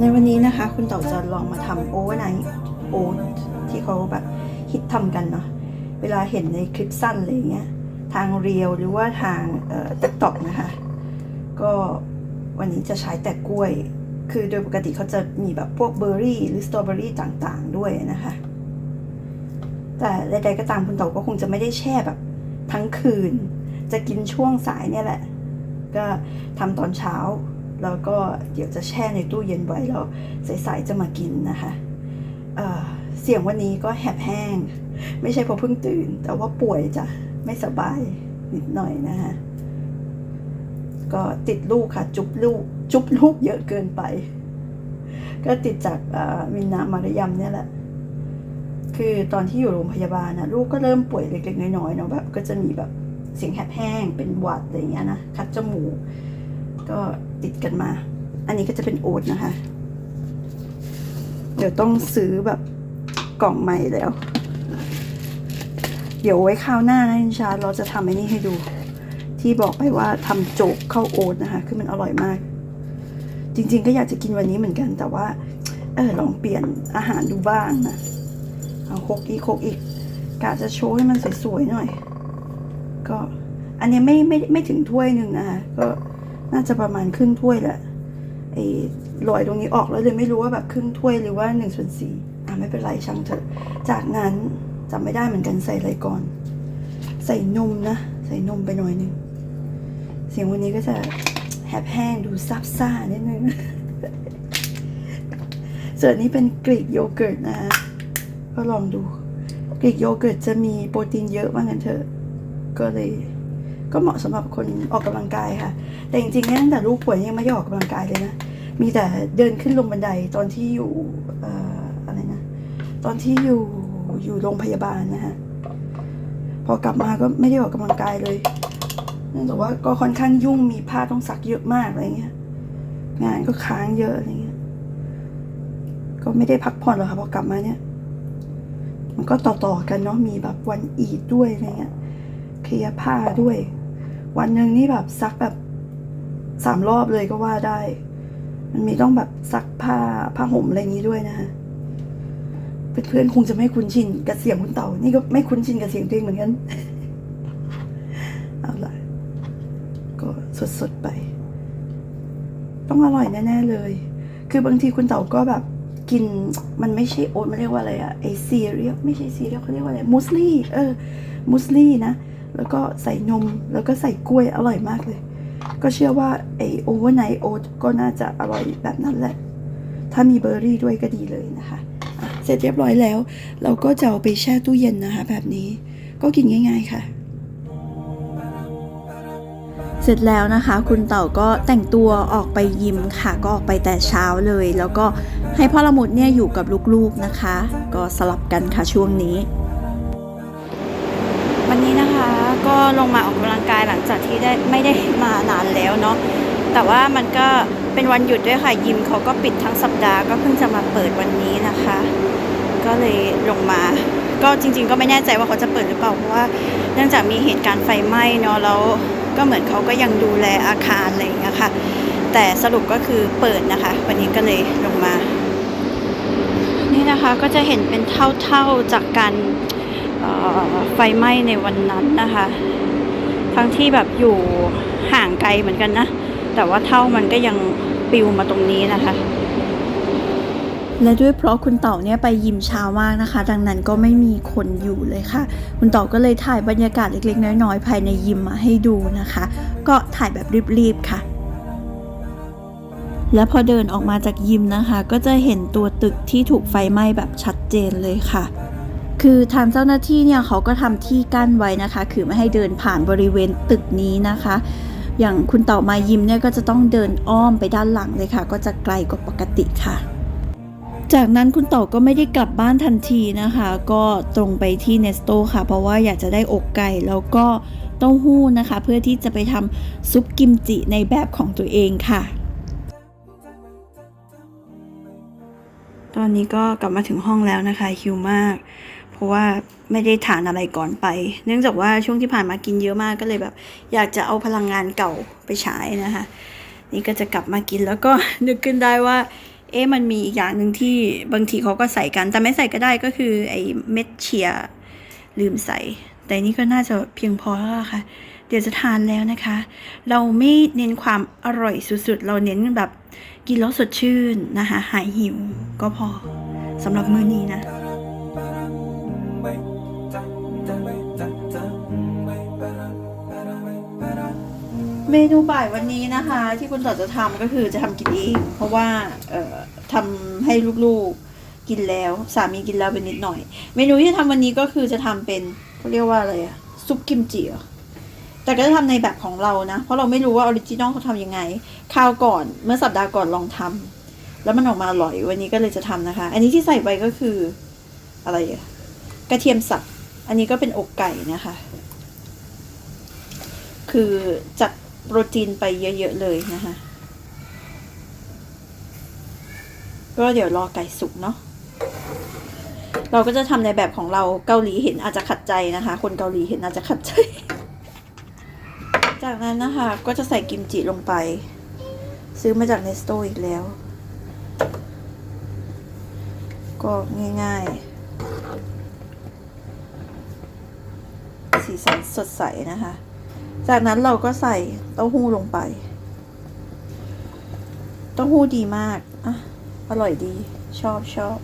ในวันนี้นะคะ คุณเต่าจะลองมาทำโอเวอร์ไนท์โอ๊ตที่เขาแบบฮิตทำกันเนาะเวลาเห็นในคลิปสั้นอะไรเงี้ยทางเรียวหรือว่าทางเอ่อติ๊กต็อกนะคะ ก็ วันนี้จะใช้แต่กล้วย คือโดยปกติเขาจะมีแบบพวกเบอร์รี่หรือสตรอเบอรี่ต่างๆ ด้วยนะคะ แต่ใดๆก็ตามคุณเต่าก็คงจะไม่ได้แช่แบบทั้งคืน จะกินช่วงสายเนี่ยแหละ ก็ทำตอนเช้า แล้วก็เดี๋ยวจะแช่ในตู้เย็นไว้แล้วสายๆจะมากินนะคะเเสียงวันนี้ก็แหบแห้ง ไม่ใช่เพราะเพิ่งตื่น แต่ว่าป่วยจ้ะไม่สบายนิดหน่อยนะคะ ก็ติดลูกค่ะ จุบลูก จุบลูกเยอะเกินไป ก็ติดจากมินนามารยมเนี่ยแหละ คือตอนที่อยู่โรงพยาบาลนะลูกก็เริ่มป่วยเล็กๆน้อยๆเนาะแบบก็จะมีแบบเสียงแหบแห้งเป็นหวัดอะไรเงี้ยนะคัดจมูกก็ติดกันมา อันนี้ก็จะเป็นโอ๊ตนะคะ เดี๋ยวต้องซื้อแบบกล่องใหม่แล้ว เดี๋ยวไว้คราวหน้านะอินชาเราจะทำไอ้นี่ให้ดู ที่บอกไปว่าทำโจกข้าวโอ๊ตนะคะ คือมันอร่อยมาก จริง ๆ ก็อยากจะกินวันนี้เหมือนกัน แต่ว่า เออลองเปลี่ยนอาหารดูบ้างนะเอาโคกอีกโคกอีกกะจะโชว์ให้มันสวยๆหน่อย ก็อันนี้ไม่ไม่ไม่ถึงถ้วยหนึ่งนะคะก็น่าจะประมาณครึ่งถ้วยแหละไอ้ลอยตรงนี้ออกแล้วเลยไม่รู้ว่าแบบครึ่งถ้วยหรือว่าหนึ่งส่วนสี่อะไม่เป็นไรช่างเถอะ จากนั้นจำไม่ได้เหมือนกันใส่อะไรก่อน ใส่นมนะ ใส่นมไปหน่อยหนึง เสียงวันนี้ก็จะแหบแห้งดูซับซ่านิดนึง ส่วนนี้เป็นกรีกโยเกิร์ตนะก็ลองดูกรีกโยเกิร์ตจะมีโปรตีนเยอะว่างั้นเถอะ ก็เลยก็เหมาะสำหรับคนออกกำลังกายค่ะ แต่จริงๆเนี่ยตั้งแต่ลูกป่วยยังไม่ได้ออกกำลังกายเลยนะ มีแต่เดินขึ้นลงบันไดตอนที่อยู่ออะไรนะ ตอนที่อยู่อยู่โรงพยาบาลนะฮะพอกลับมาก็ไม่ได้ออกกำลังกายเลย เนื่ว่าก็ค่อนข้างยุ่งมีผ้าต้องซักเยอะมากอะไรเงี้ย งานก็ค้างเยอะอะไรเงี้ย ก็ไม่ได้พักผ่อนหรอกค่ะพอกลับมาเนี่ย มันก็ต่อๆกันเนาะมีแบบวันอีดด้วยอะไรเงี้ยเคลียร์ผ้าด้วย วันหนึ่งนี่แบบซักแบบสามรอบเลยก็ว่าได้ มันมีต้องแบบซักผ้าผ้าห่มอะไรนี้ด้วยนะฮะเพื่อนๆคงจะไม่คุ้นชินกับเสียงคุณเต่า นี่ก็ไม่คุ้นชินกับเสียงตัวเองเหมือนกัน เอาละ สดๆไป ต้องอร่อยแน่ๆเลย คือบางทีคุณเต่าก็แบบกินมันไม่ใช่โอ๊ตมันเรียกว่าอะไรอะไอซีเรียลไม่ใช่ซีเรียลเขาเรียกว่าอะไรมูสลี่เออมูสลี่นะ แล้วก็ใส่นมแล้วก็ใส่กล้วยอร่อยมากเลย ก็เชื่อว่าไอโอเวอร์ไนท์โอ๊ตก็น่าจะอร่อยแบบนั้นแหละ ถ้ามีเบอร์รี่ด้วยก็ดีเลยนะคะ เสร็จเรียบร้อยแล้ว เราก็จะเอาไปแช่ตู้เย็นนะคะ แบบนี้ก็กินง่าย ๆค่ะ เสร็จแล้วนะคะ คุณเต่าก็แต่งตัวออกไปยิมค่ะ ก็ออกไปแต่เช้าเลย แล้วก็ให้พ่อละมุดเนี่ยอยู่กับลูกๆนะคะ ก็สลับกันค่ะช่วงนี้ วันนี้นะคะก็ลงมาออกกำลังกายหลังจากที่ได้ไม่ได้มานานแล้วเนาะแต่ว่ามันก็เป็นวันหยุดด้วยค่ะยิมเขาก็ปิดทั้งสัปดาห์ก็เพิ่งจะมาเปิดวันนี้นะคะ ก็เลยลงมาก็จริง ๆ ก็ไม่แน่ใจว่าเขาจะเปิดหรือเปล่าเพราะว่า เนื่องจากมีเหตุการณ์ไฟไหม้เนาะแล้ว ก็เหมือนเขาก็ยังดูแลอาคารอะไรอย่างเงี้ยค่ะ แต่สรุปก็คือเปิดนะคะ วันนี้ก็เลยลงมา นี่นะคะก็จะเห็นเป็นเท่าๆจากการไฟไหม้ในวันนั้นนะคะ ทั้งที่แบบอยู่ห่างไกลเหมือนกันนะ แต่ว่าเท่ามันก็ยังปิวมาตรงนี้นะคะ และด้วยเพราะคุณเต่าเนี่ยไปยิมเช้ามากนะคะ ดังนั้นก็ไม่มีคนอยู่เลยค่ะ คุณเต่าก็เลยถ่ายบรรยากาศเล็กๆ น้อยๆ ภายในยิมมาให้ดูนะคะ ก็ถ่ายแบบรีบๆค่ะ และพอเดินออกมาจากยิมนะคะ ก็จะเห็นตัวตึกที่ถูกไฟไหม้แบบชัดเจนเลยค่ะคือทางเจ้าหน้าที่เนี่ยเขาก็ทำที่กั้นไว้นะคะ คือไม่ให้เดินผ่านบริเวณตึกนี้นะคะ อย่างคุณเต่ามายิมเนี่ยก็จะต้องเดินอ้อมไปด้านหลังเลยค่ะ ก็จะไกลกว่าปกติค่ะ จากนั้นคุณเต่าก็ไม่ได้กลับบ้านทันทีนะคะ ก็ตรงไปที่เนสโตค่ะ เพราะว่าอยากจะได้อกไก่แล้วก็เต้าหู้นะคะ เพื่อที่จะไปทำซุปกิมจิในแบบของตัวเองค่ะ ตอนนี้ก็กลับมาถึงห้องแล้วนะคะหิวมาก เพราะว่าไม่ได้ทานอะไรก่อนไป เนื่องจากว่าช่วงที่ผ่านมากินเยอะมากก็เลยแบบ อยากจะเอาพลังงานเก่าไปใช้นะคะ นี่ก็จะกลับมากินแล้วก็นึกขึ้นได้ว่า เอ๊ะมันมีอีกอย่างหนึ่งที่บางทีเขาก็ใส่กัน แต่ไม่ใส่ก็ได้ก็คือไอ้เม็ดเชียลืมใส่ แต่นี่ก็น่าจะเพียงพอแล้วค่ะ เดี๋ยวจะทานแล้วนะคะ เราไม่เน้นความอร่อยสุดๆ เราเน้นแบบกินแล้วสดชื่นนะคะ หายหิวก็พอสำหรับมื้อนี้นะ เมนูบ่ายวันนี้นะคะ ที่คุณต่อจะทำก็คือจะทำกินเอง เพราะว่าเอ่อทำให้ลูกๆกินแล้ว สามีกินแล้วเป็นนิดหน่อย เมนูที่ทำวันนี้ก็คือจะทำเป็นเขาเรียกว่าอะไรอะซุปกิมจิแต่ก็จะทำในแบบของเรานะ เพราะเราไม่รู้ว่าออริจินอลเขาทำยังไงคราวก่อนเมื่อสัปดาห์ก่อนลองทำแล้วมันออกมาอร่อยวันนี้ก็เลยจะทำนะคะ อันนี้ที่ใส่ไปก็คืออะไรอะกระเทียมสับอันนี้ก็เป็นอกไก่นะคะ คือจัด โปรตีนไปเยอะๆเลยนะคะก็เดี๋ยวรอไก่สุกเนาะเราก็จะทำในแบบของเราเกาหลีเห็นอาจจะขัดใจนะคะ คนเกาหลีเห็นอาจจะขัดใจ จากนั้นนะคะ ก็จะใส่กิมจิลงไป ซื้อมาจากเนสโตอีกแล้ว ก็ง่ายๆ สีสันสดใสนะคะ จากนั้นเราก็ใส่เต้าหู้ลงไป เต้าหู้ดีมากอะอร่อยดี ชอบชอบ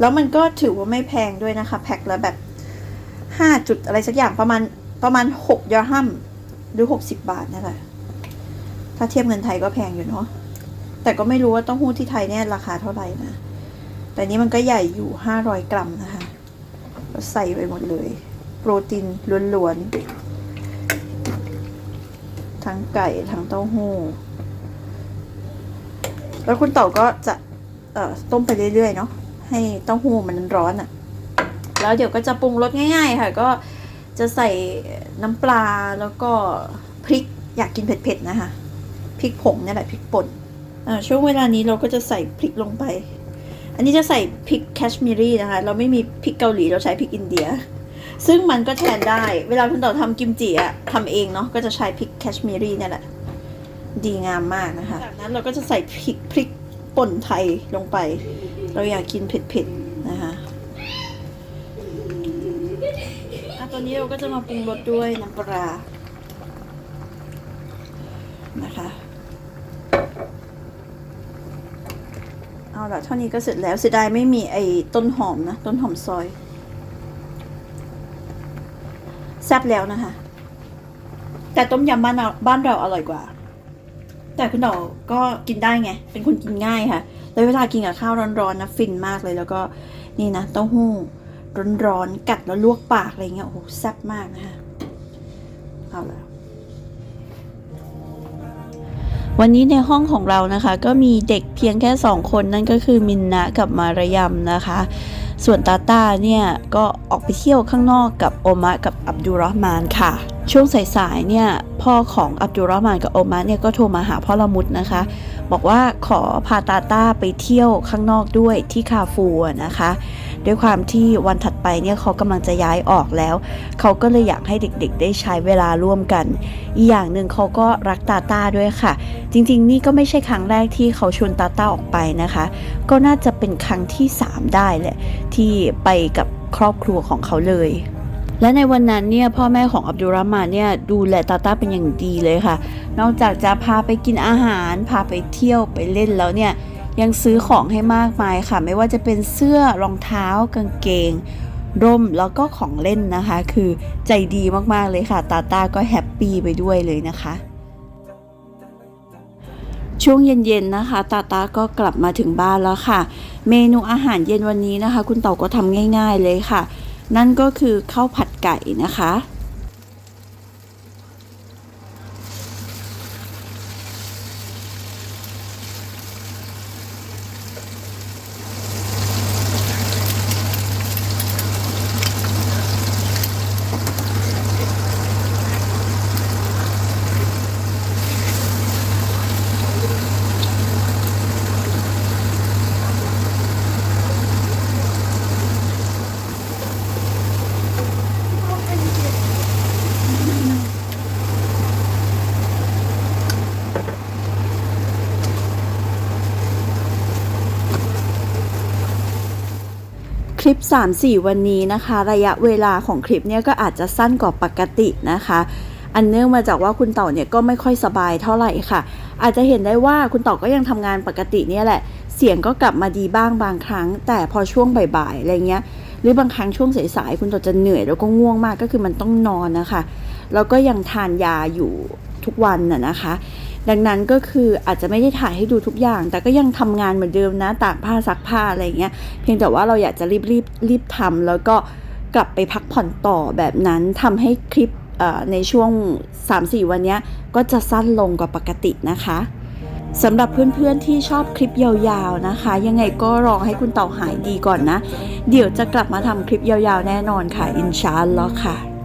แล้วมันก็ถือว่าไม่แพงด้วยนะคะ แพ็คละแบบห้าจุดอะไรสักอย่างประมาณประมาณหกยอฮัมหรือหกสิบบาทนะคะถ้าเทียบเงินไทยก็แพงอยู่เนาะแต่ก็ไม่รู้ว่าเต้าหู้ที่ไทยเนี่ยราคาเท่าไหร่นะ แต่นี้มันก็ใหญ่อยู่ห้าร้อยกรัมนะคะใส่ไปหมดเลย โปรตีนล้วนๆ ทั้งไก่ทั้งเต้าหู้ แล้วคุณเต่าก็จะเอ่อต้มไปเรื่อยๆเนาะให้เต้าหู้มันร้อนอะ่ะ แล้วเดี๋ยวก็จะปรุงรสง่าย ๆ ค่ะ ก็จะใส่น้ำปลาแล้วก็พริกอยากกินเผ็ดๆนะคะพริกผงนี่แหละพริกป่นอ่าช่วงเวลานี้เราก็จะใส่พริกลงไป อันนี้จะใส่พริกแคชเมีรีนะคะ เราไม่มีพริกเกาหลีเราใช้พริกอินเดีย ซึ่งมันก็แทนได้ เวลาคุณเต่าทำกิมจิอะทำเองเนาะก็จะใช้พริกแคชเมีรีเนี่ยแหละ ดีงามมากนะคะ จากนั้นเราก็จะใส่พริกพริกป่นไทยลงไป เราอยากกินเผ็ดๆนะคะอะตอนนี้เราก็จะมาปรุงรสด้วยน้ำปลา นะคะ เอาละเท่านี้ก็เสร็จแล้วเสียดายไม่มีไอ้ต้นหอมนะ ต้นหอมซอย แซ่บแล้วนะคะ แต่ต้มยำบ้านเราบ้านเราอร่อยกว่า แต่คุณดอกก็กินได้ไง เป็นคนกินง่ายค่ะแล้วเวลากินกับข้าวร้อนๆนะฟินมากเลยแล้วก็นี่นะเต้าหู้ร้อนๆกัดแล้วลวกปากอะไรเงี้ยโอ้โหแซ่บมากนะคะเอาละวันนี้ในห้องของเรานะคะ ก็มีเด็กเพียงแค่สองคนนั่นก็คือมินนะกับมารยำนะคะ ส่วนตาตาเนี่ยก็ออกไปเที่ยวข้างนอกกับโอมะกับอับดุลรอฮ์มานค่ะ ช่วงสายๆเนี่ยพ่อของอับดุลรอฮ์มานกับโอมะเนี่ยก็โทรมาหาพ่อละมุดนะคะ บอกว่าขอพาตาตาไปเที่ยวข้างนอกด้วยที่คาฟูนะคะ ด้วยความที่วันถัดไปเนี่ยเขากำลังจะย้ายออกแล้ว เขาก็เลยอยากให้เด็กๆ ได้ใช้เวลาร่วมกัน อีกอย่างหนึ่งเขาก็รักตาตาด้วยค่ะ จริงๆ นี่ก็ไม่ใช่ครั้งแรกที่เขาชวนตาตาออกไปนะคะ ก็น่าจะเป็นครั้งที่ 3 ได้แหละที่ไปกับครอบครัวของเขาเลยและในวันนั้นเนี่ยพ่อแม่ของอับดุลร ahman มานเนี่ยดูแลตาตาเป็นอย่างดีเลยค่ะ นอกจากจะพาไปกินอาหาร พาไปเที่ยวไปเล่นแล้วเนี่ย ยังซื้อของให้มากมายค่ะ ไม่ว่าจะเป็นเสื้อรองเท้ากางเกง ร่มแล้วก็ของเล่นนะคะ คือใจดีมากๆเลยค่ะ ตาตาก็แฮปปี้ไปด้วยเลยนะคะช่วงเย็นๆนะคะ ตาตาก็กลับมาถึงบ้านแล้วค่ะ เมนูอาหารเย็นวันนี้นะคะ คุณเต่าก็ทำง่าย ๆเลยค่ะ นั่นก็คือข้าวผัดไก่นะคะ ลิป 3-4 วันนี้นะคะ ระยะเวลาของคลิปเนี่ยก็อาจจะสั้นกว่าปกตินะคะ อันเนื่องมาจากว่าคุณเต่าเนี่ยก็ไม่ค่อยสบายเท่าไหร่ค่ะ อาจจะเห็นได้ว่าคุณเต่าก็ยังทำงานปกติเนี่ยแหละ เสียงก็กลับมาดีบ้างบางครั้ง แต่พอช่วงบ่ายๆอะไรเงี้ยหรือบางครั้งช่วงสายๆคุณเต่าจะเหนื่อยแล้วก็ง่วงมากก็คือมันต้องนอนนะคะแล้วก็ยังทานยาอยู่ทุกวันน่ะนะคะ ดังนั้นก็คืออาจจะไม่ได้ถ่ายให้ดูทุกอย่าง แต่ก็ยังทำงานเหมือนเดิมนะตากผ้าซักผ้าอะไรเงี้ยเพียงแต่ว่าเราอยากจะรีบรีบรีบทำแล้วก็กลับไปพักผ่อนต่อแบบนั้นทำให้คลิปในช่วง 3-4 วันนี้ก็จะสั้นลงกว่าปกตินะคะสำหรับเพื่อนๆที่ชอบคลิปยาวๆนะคะ ยังไงก็รอให้คุณเต่าหายดีก่อนนะ เดี๋ยวจะกลับมาทำคลิปยาวๆแน่นอนค่ะ อินชาอัลลอฮ์ค่ะ